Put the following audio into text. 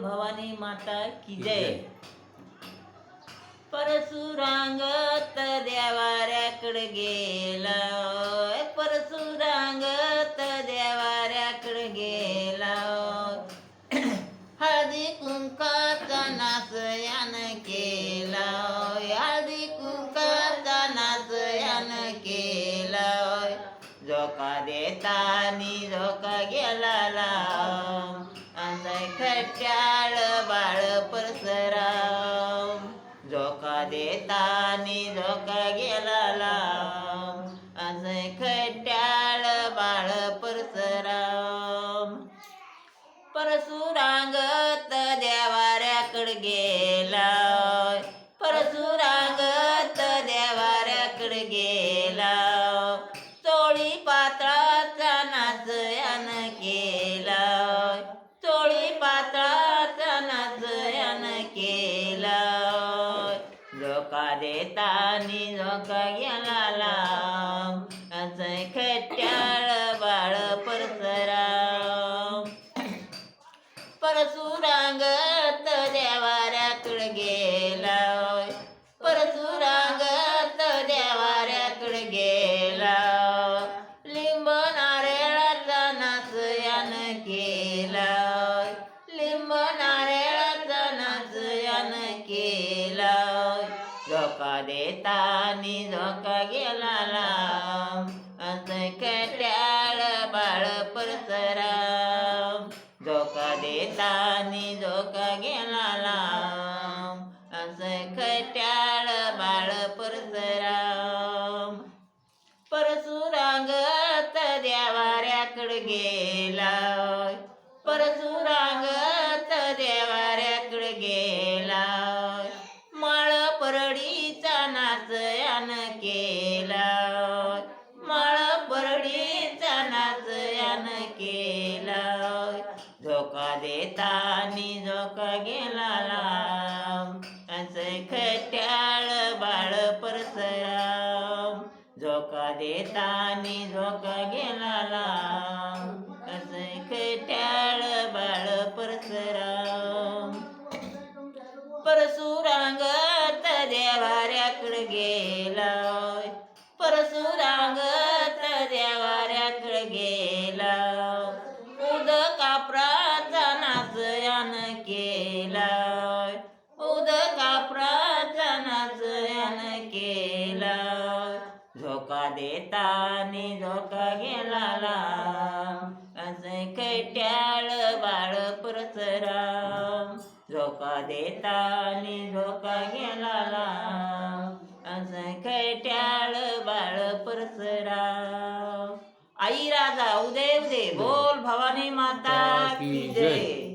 भवानी माता की जय. परशुरांगत देवाऱ्याकडे गेला. परशुरांगत देवाऱ्याकडे गेला. हळदी कुंकाचा नाच यानं केला हळदी कुंकाचा नाच यानं केला जोका देतानी जोका गेला प्याळ बाळ खट्याळ बाळ परसराम. जोका देतानी जोका गेला लाम असे खट्याळ बाळ परसराम. परशुरांगत देवाऱ्याकडे गेला. परशुरांगत देवाऱ्याकडे गेला. चोळी पातळाचा जोका देतानी जोका गेला लांब असं खट्याळ झोका देतानी झोका गेला लांब असं कट्याळ बाळ परसराम झोका देतानी झोका गेला लांब असं खट्याळ बाळ परसराम परशुरांगत देवाऱ्याकडे गेला. परशुरांगत धोका देतानी धोका गेला असे खट्याळ बाळ परसराम. झोका देतानी झोका गेला असे असं खट्याळ बाळ परसराम. परशुरांगत देवाऱ्याकडे गेला परशुरांगत केला उद कापराचा नाच यानं केला झोका देतानी झोका गेला असं खट्याळ बाळ परसराम झोका देतानी झोका गेला असं खट्याळ बाळ परसराम आई राजा उदय उदय. बोल भवानी माता की जय.